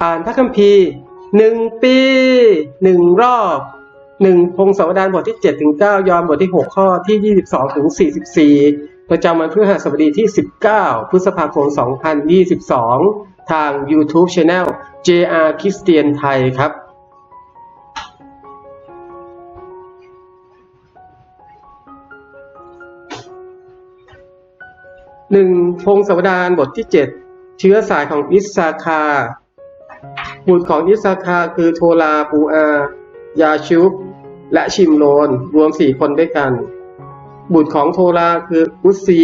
อ่านพระคัมภีร์หนึ่งปีหนึ่งรอบหนึ่งพงศาวดารบทที่7ถึง9ยอห์นบทที่6ข้อที่22ถึง44ประจำวันพฤหัสบดีที่19พฤษภาคม2022ทาง YouTube Channel JR Christian ไทยครับหนึ่งพงศาวดารบทที่7เชื้อสายของอิสซาคา บุตรของอิสาคาคือโทลาปูอา ยาชุบและชิมโรนรวมสี่คนด้วยกัน บุตรของโทลาคืออุสซี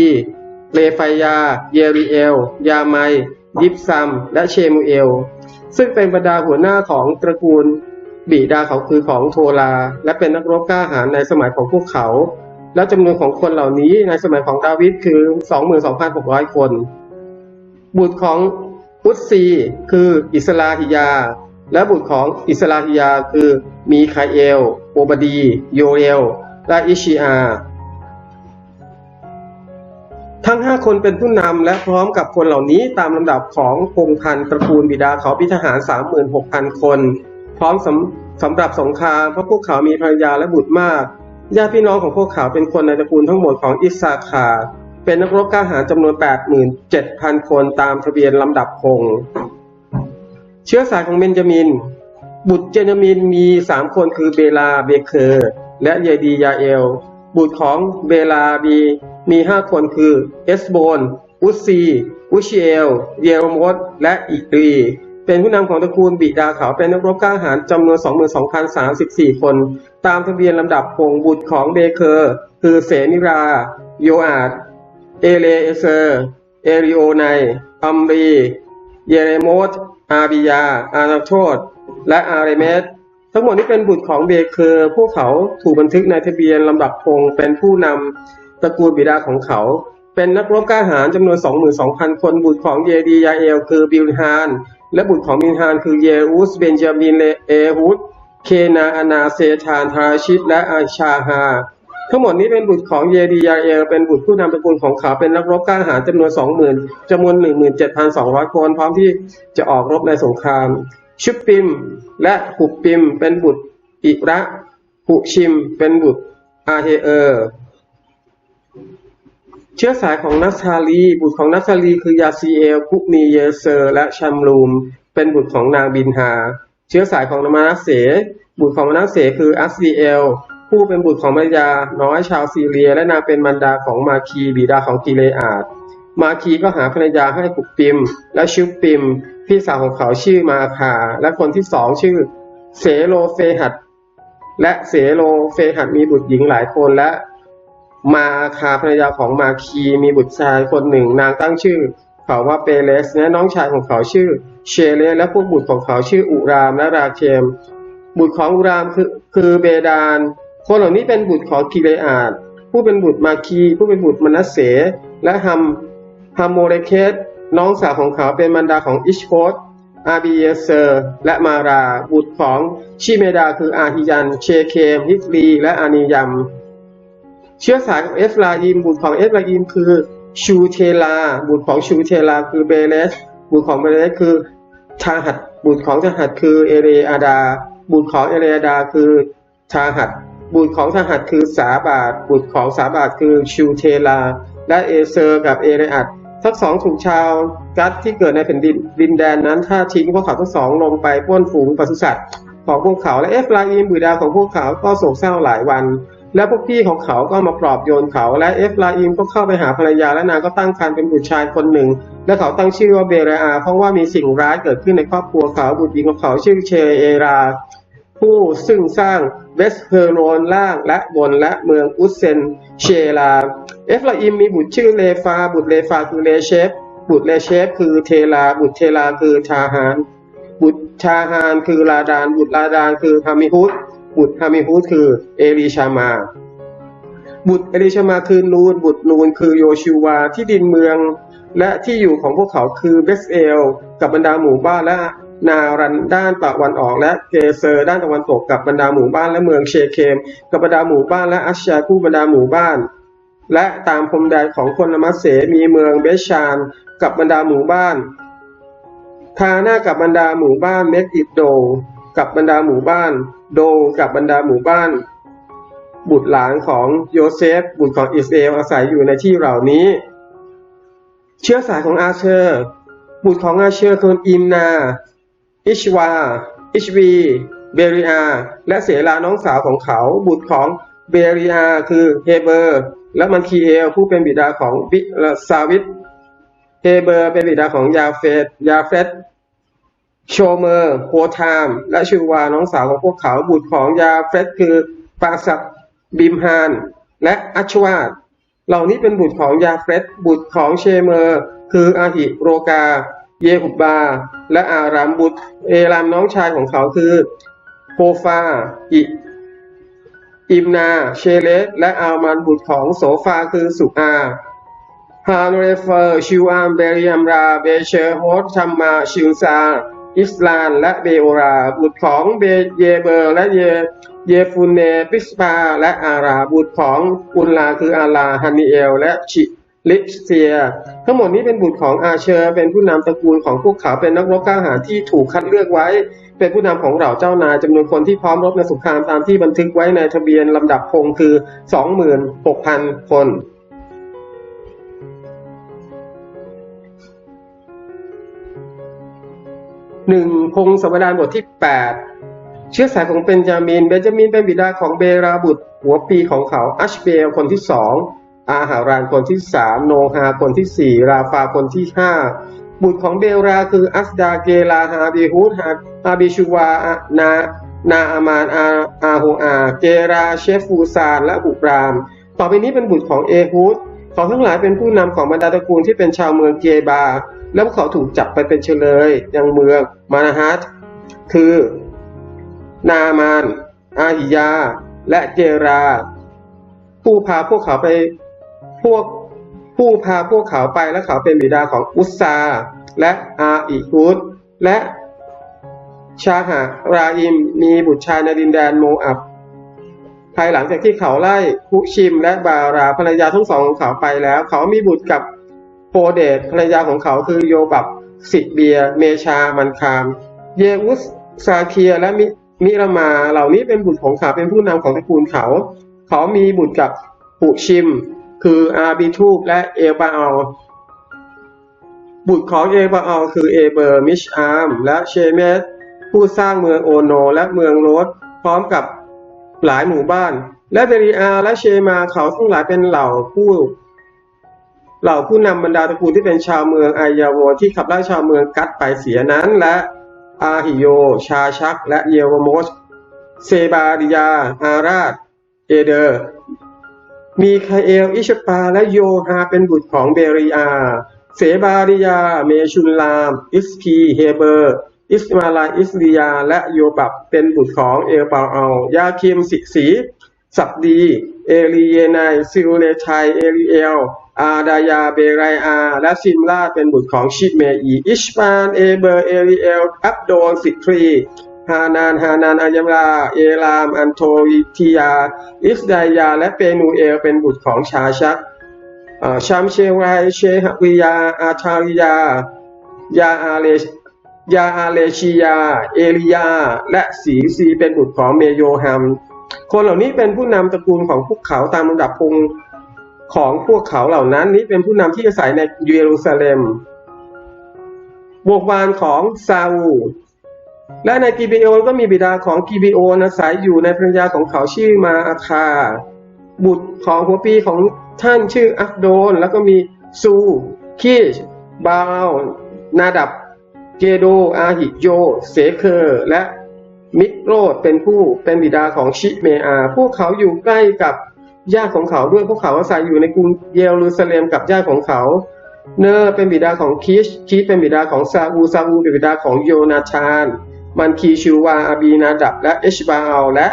เลไฟยา เยริเอล ยาไม ยิบซัม และเชมูเอล ซึ่งเป็นบรรดาหัวหน้าของตระกูลบิดาเขาคือของโทลา และเป็นนักรบกล้าหาญในสมัยของพวกเขา และจำนวนของคนเหล่านี้ในสมัยของดาวิดคือ 22,600 คน บุตรของ อุสซีคืออิสลาฮิยา และบุตรของอิสลาฮิยาคือมีคาเอล โอบดี โยเอล และอิชิอา ทั้งห้าคนเป็นผู้นำและพร้อมกับคนเหล่านี้ตามลำดับของพงศ์พันตระกูลบิดาเขาพิทหาร 36,000 คน พร้อมสำสำหรับสงครามเพราะพวกเขามีภรรยาและบุตรมากญาติพี่น้องของพวกเขาเป็นคนในตระกูลทั้งหมดของอิสซาคาร์ เป็นนักรบกล้าหาญจำนวน 87,000 คนตามทะเบียนลำดับพงศ์เชื้อสายของเบนจามิน บุตรเจนามินมีสามคนคือเบลาเบเคอร์และเยดียาเอล บุตรของเบลาบีมีห้าคนคือเอสโบนอุสซีอุชิเอล เยโรมดและอิตรีเป็นผู้นำของตระกูลบิดาเขาเป็นนักรบกล้าหาญจำนวน 22,034 คน ตามทะเบียนลำดับพงบุตรของเบเคอร์ คือเสนิรา โยอาด เอเลเซอร์ เอริโอไน อัมรี เยเรโมตอาบิยา อานาโทษและอาเรเมสทั้งหมดนี้เป็นบุตรของเบเคอร์พวกเขาถูกบันทึกในทะเบียนลำดับพงเป็นผู้นำตระกูลบิดาของเขา เป็นนักรบกล้าหาญจำนวน 22,000 คน บุตรของเยดียาเอลคือบิลฮาน และบุตรของบิลฮานคือเยอุสเบนจามินเลเอฮุดเคนาอนาเซธานทาชิตและอาชาฮา ทั้งหมดนี้เป็นบุตรของเยดียาเอลเป็นบุตรผู้นำตระกูลของเขาเป็นนักรบกล้าหาญจำนวน20,000จำนวน17,200คนพร้อมที่จะออกรบในสงคราม ชุบปิม และหุบปิม เป็นบุตรอิระหุชิม เป็นบุตรอาเฮเออร์เชื้อสายของนัฟทาลี บุตรของนัฟทาลีคือยาซีเอลคุนีเยเซอร์ และชัมลูม เป็นบุตรของนางบินฮา เชื้อสายของมานัสเสบุตรของมานัสเสคืออัสซีเอล ผู้เป็นบุตรของมารยาน้อยชาวซีเรีย และนางเป็นมารดาของมาคีบิดาของกิเลอาดมาคีก็หาภรรยาให้ปุกปิม และชุบปิม พี่สาวของเขาชื่อมาคา และคนที่สองชื่อเสโลเฟหัดและเสโลเฟหัดมีบุตรหญิงหลายคนและมาคาภรรยาของมาคีมีบุตรชายคนหนึ่ง นางตั้งชื่อ เขาว่าเปเลสและน้องชายของเขาชื่อ เชเลสและพวกบุตรของเขาชื่ออุรามและราเคม บุตรของอุรามคือคือเบดาน คนเหล่านี้เป็นบุตรของกิเลอาดผู้เป็นบุตรมาคี ผู้เป็นบุตรมนัสเส และฮัมฮัมโมเรเคสน้องสาวของเขาเป็นมารดาของอิชโพตอาบีเยเซอร์ และมารา บุตรของชิเมดาคืออาฮิยัน เชเคมฮิตรีและอานิยัม เชื้อสายของเอฟราอิม บุตรของเอฟราอิมคือชูเทลา บุตรของชูเทลา คือเบเลส บุตรของเบเลสคือทาหัด บุตรของทาหัดคือเอเรอาดา บุตรของเอเรอาดาคือทาหัด บุตรของทหัดคือสาบาทบุตรของสาบาทคือชูเทลา และเอเซอร์กับเอเรอัดทั้งสองถูกชาวกัดที่เกิดในแผ่นดินดินแดนนั้นถ้าทิ้งพวกเขาทั้งสองลงไปปล้นฝูงปศุสัตว์ของพวกเขาและเอฟราอิมบิดาของพวกเขาก็โศกเศร้าหลายวัน และพวกพี่ของเขาก็มาปลอบโยนเขา และเอฟราอิมก็เข้าไปหาภรรยาและนางก็ตั้งครรภ์เป็นบุตรชายคนหนึ่ง และเขาตั้งชื่อว่าเบเรอา เพราะว่ามีสิ่งร้ายเกิดขึ้นในครอบครัวเขาบุตรหญิงของเขาชื่อเชเอรา ผู้ซึ่งสร้างเวสเพอร์โนล่างและบนและเมืองอุสเซนเชลา เอฟราอิมมีบุตรชื่อเลฟา บุตรเลฟาคือเลเชฟ บุตรเลเชฟคือเทลา บุตรเทลาคือทาหาน บุตรชาฮานคือลาดาน บุตรลาดานคือฮามิฮุดบุตรฮามิฮุดคือเอลีชามา บุตรเอลิชามาคือนูน บุตรนูนคือโยชูวาที่ดินเมือง และที่อยู่ของพวกเขาคือเบสเอล กับบรรดาหมู่บ้านและ นารันด้านตะวันออก และเกเซอร์ด้านตะวันตกกับบรรดาหมู่บ้านและเมืองเชเคม กับบรรดาหมู่บ้านและอัชชาคู่บรรดาหมู่บ้าน และตามพรมแดนของคนละมัสเสมีเมืองเบชาน กับบรรดาหมู่บ้านทาหน้ากับบรรดาหมู่บ้านเมกอิดโด กับบรรดาหมู่บ้าน โดกับบรรดาหมู่บ้าน บุตรหลานของโยเซฟ บุตรของอิสเอลอาศัยอยู่ในที่เหล่านี้ เชื้อสายของอาเชอร์ บุตรของอาเชอร์คืออิมนา อิชวา อิชวี เบริอา และเสลาน้องสาวของเขา บุตรของเบริอาคือเฮเบอร์ และมันคีเอลผู้เป็นบิดาของบิลซาวิตเฮเบอร์เป็นบิดาของยาเฟตยาเฟตโชเมอร์โฮทาม และชูวาน้องสาวของพวกเขาบุตรของยาเฟตคือปาสับบิมฮาน และอัชวาดเหล่านี้เป็นบุตรของยาเฟตบุตรของเชเมอร์ คืออาหิโรกา เยหุบบา และอารามบุตร เอรามน้องชายของเขาคือโฮฟาอิอิมนา เชเลสและอามันบุตรของโสฟาคือสุอาฮานเรเฟอร์ชิวามเบริยมราเบเชอร์โฮตชัมมาชิวซาอิสลานและเบโอรา บุตรของเบเยเบอร์และเยเยฟูเนปิสปา และอาราบุตรของอุลลาคืออาลาฮันนิเอล และชิ ลิสเซีย ทั้งหมดนี้เป็นบุตรของอาเชอร์ เป็นผู้นำตระกูลของพวกเขา เป็นนักรบกล้าหาญที่ถูกคัดเลือกไว้ เป็นผู้นำของเหล่าเจ้านายจำนวนคนที่พร้อมรบในสงครามตามที่บันทึกไว้ในทะเบียนลำดับพงคือ 26,000 คนหนึ่งพงศวดารบทที่ 8 เชื้อสายของเบนจามิน เบนจามินเป็นบิดาของเบราบุตรหัวปีของเขาอัชเบลคนที่สอง อาหารานคนที่สามโนฮาคนที่สี่ราฟาคนที่ห้าบุตรของเบลราคืออัสดาเกลาฮาบิฮุดฮาอาบิชูวานานาอามานอาอาโฮอา เกราเชฟูซานและบุกราม ต่อไปนี้เป็นบุตรของเอฮุดเขาทั้งหลายเป็นผู้นำของบรรดาตระกูลที่เป็นชาวเมืองเกบา แล้วพวกเขาถูกจับไปเป็นเฉลยยังเมืองมานาฮัตคือ นามาน อาหิยา และเจรา ผู้พาพวกเขาไป พวกผู้พาพวกเขาไปและเขาเป็นบิดาของอุสซาและอาอิฮุดและชาหะราอิมมีบุตรชายในดินแดนโมอับ ภายหลังจากที่เขาไล่คุชิมและบาราภรรยาทั้งสองของเขาไปแล้ว เขามีบุตรกับโปเดตภรรยาของเขาคือโยบับสิเบีย เมชามันคาม เยอุสซาเคียและมิมิรามาเหล่านี้เป็นบุตรของเขาเป็นผู้นำของตระกูลเขา เขามีบุตรกับปุชิม คืออาบิทูบและเอลบาอัลบุตรของเอลบาอัลคือเอเบอร์มิชอาร์มและเชเมสผู้สร้างเมืองโอโนและเมืองโรสพร้อมกับหลายหมู่บ้าน และเบริอาและเชมาเขาทั้งหลายเป็นเหล่าผู้เหล่าผู้นำบรรดาตระกูลที่เป็นชาวเมืองอายาโวที่ขับไล่ชาวเมืองกัดไปเสียนั้น และอาหิโย ชาชัก และเยวโมส เซบาดิยา อาราดเอเดอร์ มีคาเอล อิชปา และโยฮาเป็นบุตรของเบริอา เสบาดิยา เมชุนลาม อิสพี เฮเบอร์ อิสมาลาอิสริยา และโยบับเป็นบุตรของเอลปาอัลยาคิมสิกสีสับดี เอลีเยนายซิลเลชัย เอลีเอล อาดายา เบไรอา และซิมลาเป็นบุตรของชิเมอี อิชปาน เอเบอร์ เอลีเอล อับโดนสิทรี ฮานานฮานานอัญมราเอราม อันโทวิทิยา อิสดายา และเปนูเอลเป็นบุตรของชาชักอ่ามเชวายเชหวิยา อาทาริยา ยาอาเลยาอาเลชียา เอลียา และสีซีเป็นบุตรของเมโยฮัม คนเหล่านี้เป็นผู้นำตระกูลของพวกเขาตามลำดับพงของพวกเขาเหล่านั้น นี้เป็นผู้นำที่อาศัยในเยรูซาเล็มบวกบานของซาอู และในกิบิโอนก็มีบิดาของกิบิโอนอาศัยอยู่ในภรรยาของเขาชื่อมาอาคา บุตรของหัวปีของท่านชื่ออักโดน แล้วก็มีซูคิชบาลนาดับ เกโด อาหิโย เสเคอร์และมิกโรดเป็นผู้เป็นบิดาของชิเมอา พวกเขาอยู่ใกล้กับญาติของเขาด้วยพวกเขาอาศัยอยู่ในกรุงเยรูซาเล็มกับญาติของเขาเนอร์เป็นบิดาของคิชคิชเป็นบิดาของซาอูซาอูเป็นบิดาของโยนาธาน มันคีชูวาอาบีนาดับและเอชบาอัลและ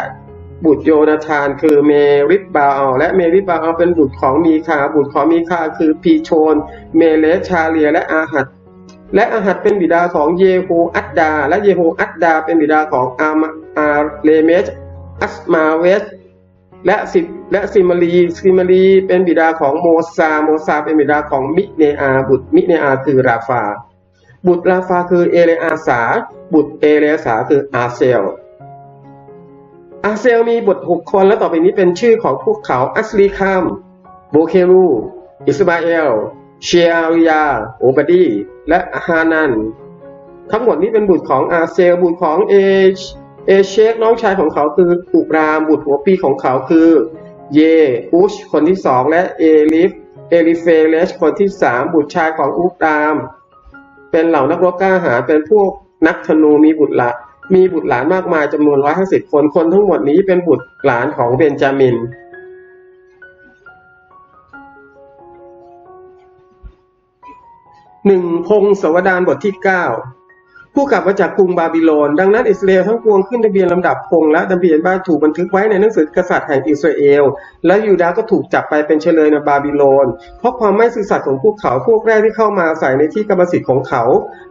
บุตรโยนาธานคือเมริบบาอัลและเมริบบาอัลเป็นบุตรของมีคา บุตรของมีคาคือพีโชน เมเลชาเลียและอาหัดและอาหัดเป็นบิดาของเยโฮอัดดา และเยโฮอัดดา เป็นบิดาของอามาอาเลเมสอัสมาเวสและสิและซิมารีซิมารีเป็นบิดาของโมซา โมซาเป็นบิดาของมิเนอาบุตรมิเนอาคือราฟา บุตรลาฟาคือเอเลอาสา บุตรเอเลอาสาคืออาเซล อาเซลมีบุตรหกคนและต่อไปนี้เป็นชื่อของพวกเขาอัสลีคามโบเครูอิสมาเอล เชียริยา โอบาดี และฮานัน ทั้งหมดนี้เป็นบุตรของอาเซล บุตรของเอชเอเชคน้องชายของเขาคืออุราม บุตรหัวปีของเขาคือ เยอุชคนที่สองและเอลิฟ เอลิเฟเลชคนที่สามบุตรชายของอุราม เป็นเหล่านักรบกล้าหาญเป็นพวกนักธนูมีบุตรละมีบุตรหลานมากมายจำนวนว่าห้าสิบคน คนทั้งหมดนี้เป็นบุตรหลานของเบนจามิน หนึ่งพงศวดานบทที่เก้า ผู้กลับมาจากกรุงบาบิโลน ดังนั้นอิสราเอลทั้งปวงขึ้นทะเบียนลำดับพงและทะเบียนบ้านถูกบันทึกไว้ในหนังสือกษัตริย์แห่งอิสราเอล และยูดาห์ก็ถูกจับไปเป็นเฉลยในบาบิโลน เพราะความไม่ซื่อสัตย์ของพวกเขาพวกแรกที่เข้ามาอาศัยในที่กรรมสิทธิ์ของเขา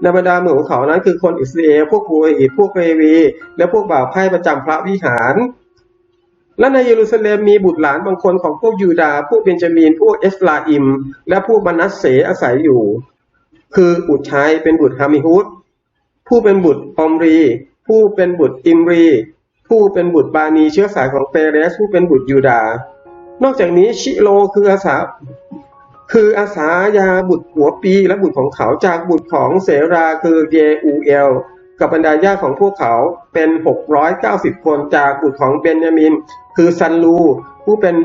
ในบรรดาเมืองของเขานั้นคือคนอิสราเอลพวกบูอิตพวกเรวี และพวกบ่าวไพ่ประจำพระวิหารและในเยรูซาเล็มมีบุตรหลานบางคนของพวกยูดาห์พวกเบนจามินพวกเอฟราอิม และพวกมานัสเสอาศัยอยู่ คือบุตชายเป็นบุตรฮามิฮุด ผู้เป็นบุตรอมรี ผู้เป็นบุตรอิมรี ผู้เป็นบุตรบานีเชื้อสายของเปเรส ผู้เป็นบุตรยูดา นอกจากนี้ชิโลคืออาสาคืออาสายาบุตรหัวปีและบุตรของเขาจากบุตรของเสราคือเยอูเอลกับบรรดาญาของพวกเขาเป็น 690 คนจากบุตรของเบนยามิน คือซันลู ผู้เป็น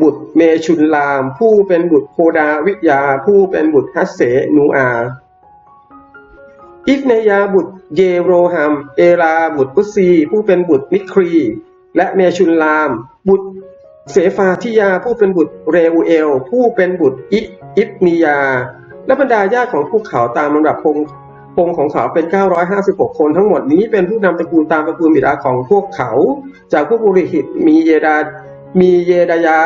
บุตรเมชุนลาม ผู้เป็นบุตรโคดาวิยา ผู้เป็นบุตรฮัสเสนูอา อิกเนยาบุตรเยโรฮัม เอลาบุตรอุซี ผู้เป็นบุตรมิครี และเมชุนลาม บุตรเสฟาทิยาผู้เป็นบุตรเรอูเอล ผู้เป็นบุตรอิอิบนียา และบรรดาญาติของพวกเขาตามลำดับพงพงของเขาเป็น 956 คนทั้งหมดนี้เป็นผู้นำตระกูลตามตระกูลบิดาของพวกเขา จากพวกบุริหิตมีเยดามีเยดายา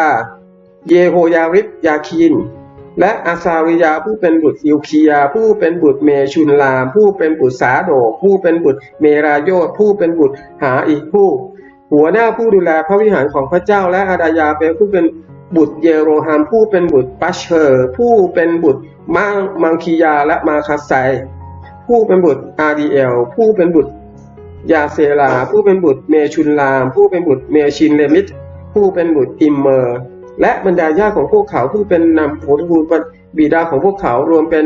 เยโฮยาริบยาคิน และอาซาริยาผู้เป็นบุตรอิวคียา ผู้เป็นบุตรเมชุนลาม ผู้เป็นบุตรสาโดผู้เป็นบุตรเมราโยธผู้เป็นบุตรหาอีกผู้ หัวหน้าผู้ดูแลพระวิหารของพระเจ้าและอาดายาเป็นผู้เป็นบุตรเยโรฮามผู้เป็นบุตรปัชเชอร์ ผู้เป็นบุตรมังมังคียาและมาคัสไซผู้เป็นบุตรอาดีเอลผู้เป็นบุตรยาเซลา ผู้เป็นบุตรเมชุนลาม ผู้เป็นบุตรเมชินเลมิตผู้เป็นบุตรอิมเมอร์ และบรรดาญาติของพวกเขาผู้เป็นนำโหตระกูลบิดาของพวกเขารวมเป็น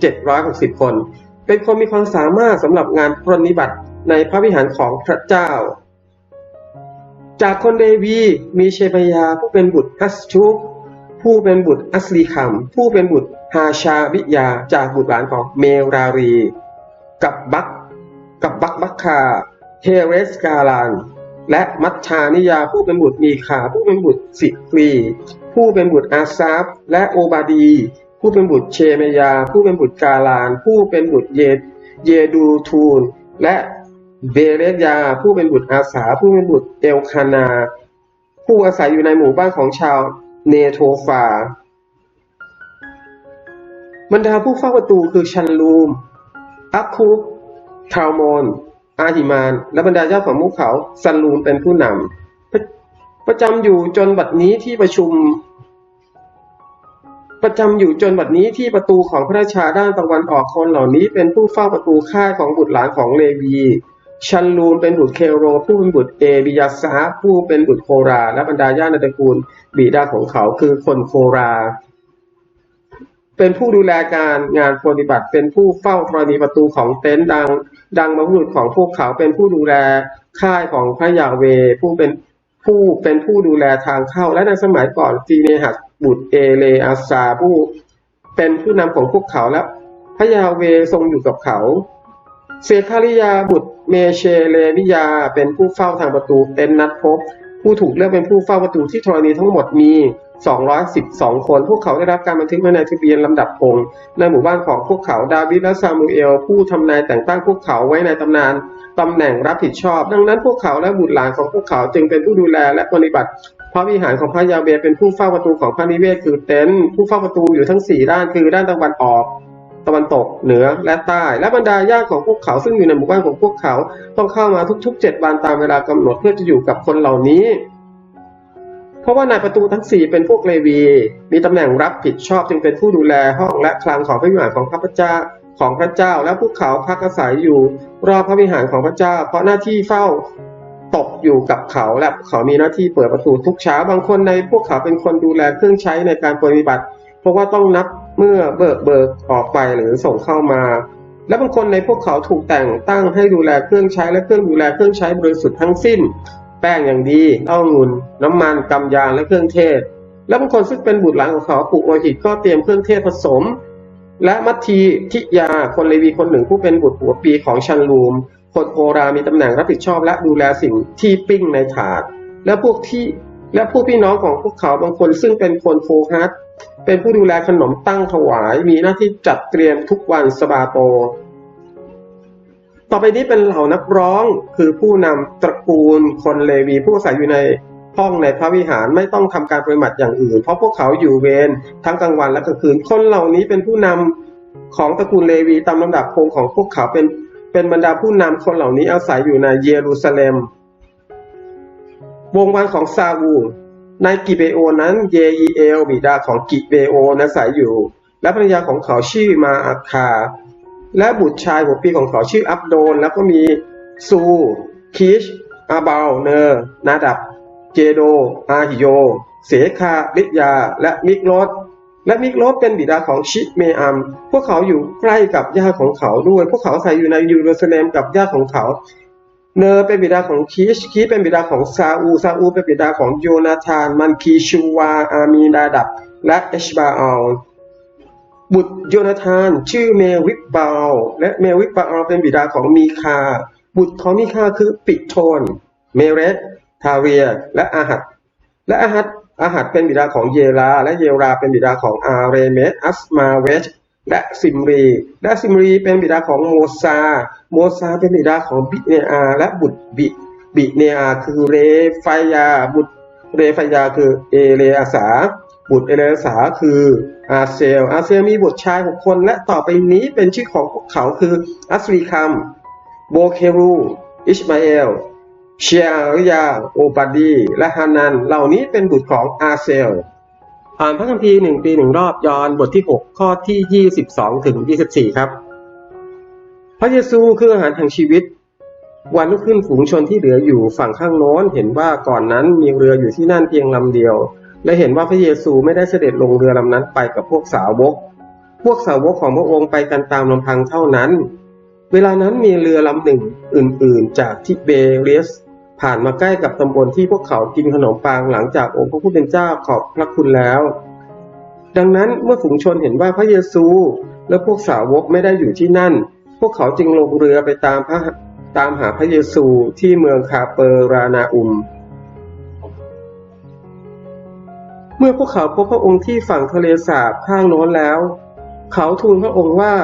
1,760 คน เป็นคนมีความสามารถสำหรับงานปรนิบัติในพระวิหารของพระเจ้า จากคนเลวีมีเชบยาผู้เป็นบุตรฮัสชุกผู้เป็นบุตรอัสลีคัมผู้เป็นบุตรฮาชาบิยาจากบุตรหลานของเมรารี กับบักกับบักบักคาเฮเรสกาลาน และมัชชานิยาผู้เป็นบุตรมีขา ผู้เป็นบุตรสิกรีผู้เป็นบุตรอาซาฟและโอบาดี ผู้เป็นบุตรเชเมยา ผู้เป็นบุตรกาลาน ผู้เป็นบุตรเยเยดูทูนและเบเรยา ผู้เป็นบุตรอาสา ผู้เป็นบุตรเอลคานา ผู้อาศัยอยู่ในหมู่บ้านของชาวเนโทฟาบรรดาผู้เฝ้าประตูคือชันลูม อัคคุบทาวโมน อาหิมานและบรรดาเจ้าของพวกเขาซันลูมเป็นผู้นำประประจำอยู่จนบัดนี้ที่ประชุม ประจำอยู่จนบัดนี้ที่ประตูของพระราชาด้านตะวันออกคนเหล่านี้เป็นผู้เฝ้าประตูค่ายของบุตรหลานของเลวีชันลูมเป็นบุตรเคโร ผู้เป็นบุตรเอบิยาซาผู้เป็นบุตรโครา และบรรดาญาติในตระกูลบิดาของเขาคือคนโครา เป็นผู้ดูแลการงานปฏิบัติ เป็นผู้เฝ้าธรณีประตูของเต็นท์ดัง ดังมาบุตรของพวกเขา เป็นผู้ดูแลค่ายของพระยาเว ผู้เป็นผู้เป็นผู้ดูแลทางเข้า และในสมัยก่อนฟีเนหัสบุตรเอเลอาซาผู้เป็นผู้นำของพวกเขาและพระยาเวทรงอยู่กับเขา เซคาริยาบุตรเมเชเลวิยา เป็นผู้เฝ้าทางประตูเต็นท์นัดพบ ผู้ถูกเลือกเป็นผู้เฝ้าประตูที่ธรณีทั้งหมดมี 212 คน พวกเขาได้รับการบันทึกไว้ในทะเบียนลำดับพงศ์ในหมู่บ้านของพวกเขาดาวิดและซามูเอล ผู้ทำนายแต่งตั้งพวกเขาไว้ในตำนานตำแหน่งรับผิดชอบ ดังนั้นพวกเขาและบุตรหลานของพวกเขาจึงเป็นผู้ดูแลและปฏิบัติ พระวิหารของพระยาเวเป็นผู้เฝ้าประตูของพระนิเวศคือเต็นท์ผู้เฝ้าประตูอยู่ทั้งสี่ด้านคือด้านตะวันออกตะวันตกเหนือและใต้ และบรรดาญาติของพวกเขาซึ่งอยู่ในหมู่บ้านของพวกเขาต้องเข้ามาทุกๆเจ็ดวันตามเวลากำหนดเพื่อจะอยู่กับคนเหล่านี้ เพราะว่านายประตูทั้งสี่เป็นพวกเลวี มีตำแหน่งรับผิดชอบจึงเป็นผู้ดูแลห้องและคลังของพระวิหารของพระเจ้าของพระเจ้า และพวกเขาพักอาศัยอยู่รอบพระวิหารของพระเจ้า เพราะหน้าที่เฝ้าตกอยู่กับเขาและเขามีหน้าที่เปิดประตูทุกเช้าบางคนในพวกเขาเป็นคนดูแลเครื่องใช้ในการปฏิบัติ เพราะว่าต้องนับเมื่อเบิกเบิกออกไปหรือส่งเข้ามา และบางคนในพวกเขาถูกแต่งตั้งให้ดูแลเครื่องใช้และเครื่องดูแลเครื่องใช้บริสุทธิ์ทั้งสิ้น ป้งอย่างดีเหล้างุนน้ำมันกำยางและเครื่องเทศ และบางคนซึ่งเป็นบุตรหลานของเขาปลูกโลหิตก็เตรียมเครื่องเทศผสม และมัททีทิยาคนเลวีคนหนึ่งผู้เป็นบุตรหัวปีของชันลูมคนโอรามีตำแหน่งรับผิดชอบและดูแลสิ่งที่ปิ้งในถาด และพวกที่และผู้พี่น้องของพวกเขาบางคนซึ่งเป็นคนโฟฮัสเป็นผู้ดูแลขนมตั้งถวาย มีหน้าที่จัดเตรียมทุกวันสบาโต ต่อไปนี้เป็นเหล่านักร้องคือผู้นำตระกูลคนเลวีผู้อาศัยอยู่ในห้องในพระวิหารไม่ต้องทำการปฏิบัติอย่างอื่น เพราะพวกเขาอยู่เวรทั้งกลางวันและกลางคืน คนเหล่านี้เป็นผู้นำของตระกูลเลวีตามลำดับพงของพวกเขาเป็นเป็นบรรดาผู้นำคนเหล่านี้อาศัยอยู่ในเยรูซาเล็ม วงวานของซาอูลในกิเบโอนั้นเยอีเอลบิดาของกิเบโออาศัยอยู่ และภรรยาของเขาชื่อมาอาคา และบุตรชายหัวปีของเขาชื่ออับโดน แล้วก็มีซู คิช อาบาลเนอร์ นาดับ เจโด อาหิโย เสคาลิยา และมิกโลดและมิกโลดเป็นบิดาของชิเมอัม พวกเขาอยู่ใกล้กับญาติของเขาด้วย พวกเขาอาศัยอยู่ในยรูซาเลมกับญาติของเขา เนอร์เป็นบิดาของคิช คิชเป็นบิดาของซาอู ซาอูเป็นบิดาของโยนาธาน มันคีชูวา อามีนาดับ และเอชบาอัล บุตรโยนาธาน ชื่อเมวิบบาลและเมวิบบาลเป็นบิดาของมีคา บุตรของมีคาคือปิโทน เมเรสทาเรีย และอาหัดและอาหัดอาหัดเป็นบิดาของเยรา และเยราเป็นบิดาของอาเรเมสอัสมาเวชและซิมรี และซิมรีเป็นบิดาของโมซา โมซาเป็นบิดาของบิเนอา และบุตรบิบิเนอาคือเรฟายาบุตรเรฟายาคือเอเลอาสา บุตรเอเลสาคืออาเซล อาเซลมีบุตรชายหกคน และต่อไปนี้เป็นชื่อของพวกเขาคืออัสรีคัม โบเครู อิชมาเอล เชียริยา โอบาดี และฮานัน เหล่านี้เป็นบุตรของอาเซล อ่านพระคัมภีร์หนึ่งปีหนึ่งรอบยอนบทที่ 6 ข้อที่ 22 ถึง 24 ครับ พระเยซูคืออาหารแห่งชีวิตวันลุกขึ้นฝูงชนที่เหลืออยู่ฝั่งข้างโน้นเห็นว่าก่อนนั้นมีเรืออยู่ที่นั่นเพียงลำเดียว และเห็นว่าพระเยซูไม่ได้เสด็จลงเรือลำนั้นไปกับพวกสาวก พวกสาวกของพระองค์ไปกันตามลำพังเท่านั้น เวลานั้นมีเรือลำหนึ่งอื่น ๆ จากทิเบเรียสผ่านมาใกล้กับตำบลที่พวกเขากินขนมปังหลังจากองค์พระผู้เป็นเจ้าขอบพระคุณแล้ว ดังนั้นเมื่อฝูงชนเห็นว่าพระเยซูและพวกสาวกไม่ได้อยู่ที่นั่น พวกเขาจึงลงเรือไปตามพระตามหาพระเยซูที่เมืองคาเปอรานาอุม มื่อพวกเขาพบพระองค์ที่ฝั่งทะเลสาบข้างโน้นแล้ว เขาทูลพระองค์ว่า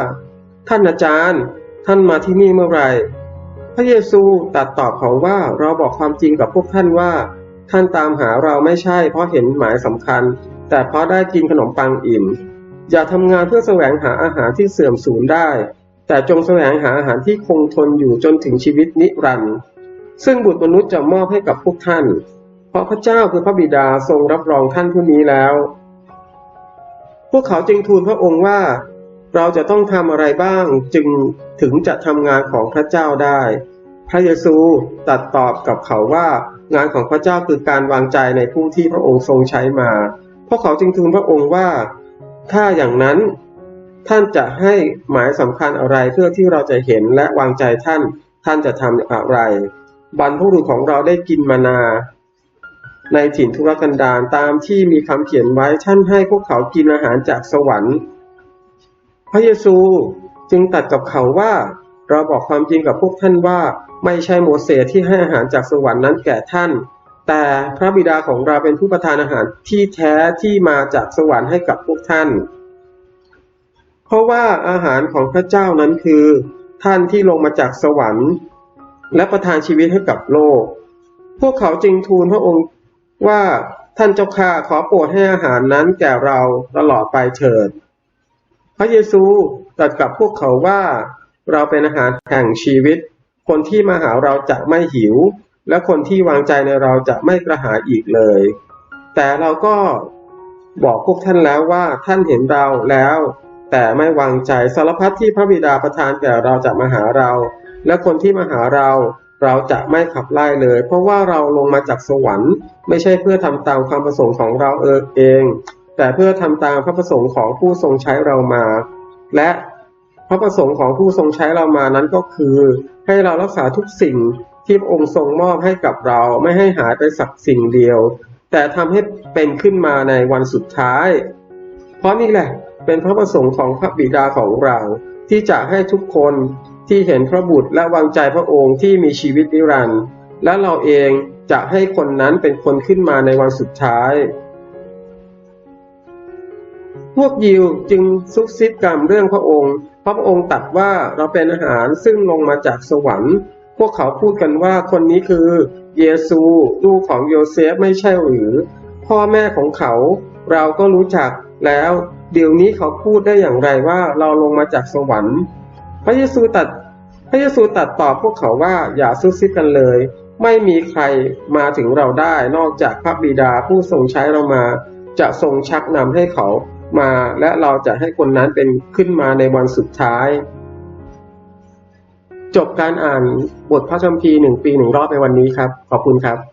ท่านอาจารย์ ท่านมาที่นี่เมื่อไหร่ พระเยซูตรัสตอบเขาว่าเราบอกความจริงกับพวกท่านว่า ท่านตามหาเราไม่ใช่ เพราะเห็นหมายสำคัญ แต่เพราะได้กินขนมปังอิ่ม อย่าทำงานเพื่อแสวงหาอาหารที่เสื่อมสูญได้ แต่จงแสวงหาอาหารที่คงทนอยู่จนถึงชีวิตนิรันดร์ซึ่งบุตรมนุษย์จะมอบให้กับพวกท่าน เพราะพระเจ้าคือพระบิดาทรงรับรองท่านผู้นี้แล้ว พวกเขาจึงทูลพระองค์ว่า เราจะต้องทำอะไรบ้างจึงถึงจะทำงานของพระเจ้าได้ พระเยซูตรัสตอบกับเขาว่างานของพระเจ้าคือการวางใจในผู้ที่พระองค์ทรงใช้มา พวกเขาจึงทูลพระองค์ว่า ถ้าอย่างนั้นท่านจะให้หมายสำคัญอะไรเพื่อที่เราจะเห็นและวางใจท่าน ท่านจะทำอะไร บรรพบุรุษของเราได้กินมานา ในถิ่นทุรกันดารตามที่มีคำเขียนไว้ท่านให้พวกเขากินอาหารจากสวรรค์ พระเยซูจึงตรัสกับเขาว่า เราบอกความจริงกับพวกท่านว่า ไม่ใช่โมเสสที่ให้อาหารจากสวรรค์นั้นแก่ท่าน แต่พระบิดาของเราเป็นผู้ประทานอาหารที่แท้ที่มาจากสวรรค์ให้กับพวกท่าน เพราะว่าอาหารของพระเจ้านั้นคือ ท่านที่ลงมาจากสวรรค์ และประทานชีวิตให้กับโลก พวกเขาจึงทูลพระองค์ ว่าท่านเจ้าข้าขอโปรดให้อาหารนั้นแก่เราตลอดไปเถิด พระเยซูตรัสกับพวกเขาว่า เราเป็นอาหารแห่งชีวิต คนที่มาหาเราจะไม่หิว และคนที่วางใจในเราจะไม่กระหายอีกเลย แต่เราก็บอกพวกท่านแล้วว่าท่านเห็นเราแล้ว แต่ไม่วางใจสารพัดที่พระบิดาประทานแก่เราจะมาหาเรา และคนที่มาหาเรา เราจะไม่ขับไล่เลย เพราะว่าเราลงมาจากสวรรค์ ไม่ใช่เพื่อทำตามความประสงค์ของเราเองแต่เพื่อทำตามพระประสงค์ของผู้ทรงใช้เรามา และพระประสงค์ของผู้ทรงใช้เรามานั้นก็คือ ให้เรารักษาทุกสิ่งที่องค์ทรงมอบให้กับเราไม่ให้หายไปสักสิ่งเดียว แต่ทำให้เป็นขึ้นมาในวันสุดท้าย เพราะนี่แหละเป็นพระประสงค์ของพระบิดาของเราที่จะให้ทุกคน ที่เห็นพระบุตรและวางใจพระองค์ที่มีชีวิตนิรันดร์และเราเองจะให้คนนั้นเป็นคนขึ้นมาในวันสุดท้าย พวกยิวจึงซุกซิบกรรมเรื่องพระองค์เพราะพระองค์ตรัดว่าเราเป็นอาหารซึ่งลงมาจากสวรรค์ พวกเขาพูดกันว่าคนนี้คือเยซูลูกของโยเซฟไม่ใช่หรือ พ่อแม่ของเขาเราก็รู้จักแล้ว เดี๋ยวนี้เขาพูดได้อย่างไรว่าเราลงมาจากสวรรค์ พระเยซูตัดพระเยซูตัดตอบพวกเขาว่าอย่าซุกซิบกันเลย ไม่มีใครมาถึงเราได้นอกจากพระบิดาผู้ทรงใช้เรามา จะทรงชักนำให้เขามา และเราจะให้คนนั้นเป็นขึ้นมาในวันสุดท้าย จบการอ่านบทพระคัมภีร์หนึ่งปีหนึ่งรอบในวันนี้ครับ ขอบคุณครับ